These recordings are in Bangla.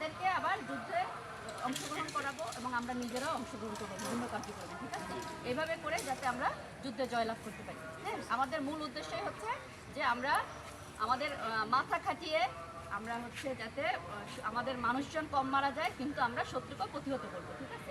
তাদেরকে আবার যুদ্ধে অংশগ্রহণ করাবো এবং আমরা নিজেরাও অংশগ্রহণ করব, বিভিন্ন কার্যক্রমে ঠিক আছে? এইভাবে করে যাতে আমরা যুদ্ধে জয়লাভ করতে পারি হ্যাঁ? আমাদের মূল উদ্দেশ্যই হচ্ছে যে আমরা আমাদের মাথা খাটিয়ে আমরা হচ্ছে যাতে আমাদের মানুষজন কম মারা যায়, কিন্তু আমরা শত্রুকে প্রতিহত করব, ঠিক আছে?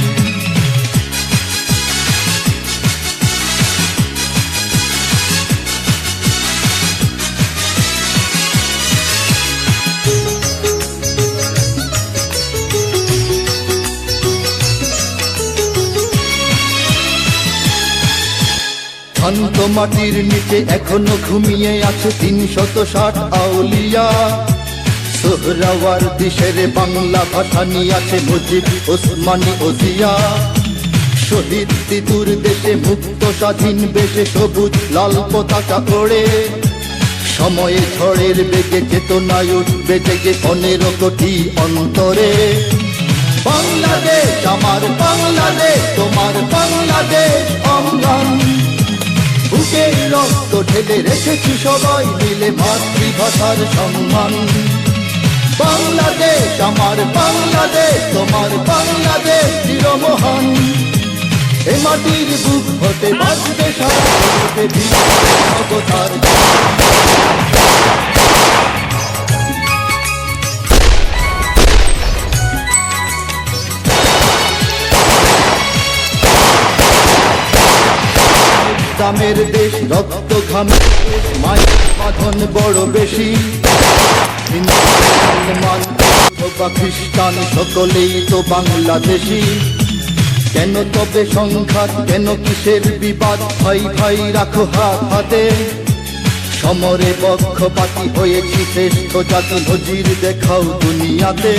শান্ত মাটির নিচে এখনও ঘুমিয়ে আছে তিন শত ষাট আউলিয়া। সোহরাওয়ার দিশের বাংলা ভাষা নিয়ে আছে মুজিব ওসমানী ওজিয়া শহীদ তিতুর দেশে মুক্ত স্বাধীন বেশে সবুজ লাল পতাকা ওড়ে। সময়ে ঝড়ের বেগে চেতনায় উঠবে জেগে পনেরো কোটি অন্তরে। বাংলাদেশ রক্ত ঢেলে রেখেছি সবাই মিলে মাতৃভাষার সম্মান। বাংলাদেশ, আমার বাংলাদেশ, তোমার বাংলাদেশ চিরমহান। এ মাটির বুক হতে বাঁচতে সারা দামের দেশ রক্ত ঘামে মায়ের বাঁধন বড় বেশি। মুসলমান বা খ্রিস্টান, সকলেই তো বাংলাদেশি। কেন তবে সংঘাত, কেন কিসের বিবাদ? ভাই ভাই, রাখো হাত হাতে। সমরে পক্ষপাতি হয়েছি, শ্রেষ্ঠ জাতি নজির দেখাও দুনিয়াতে।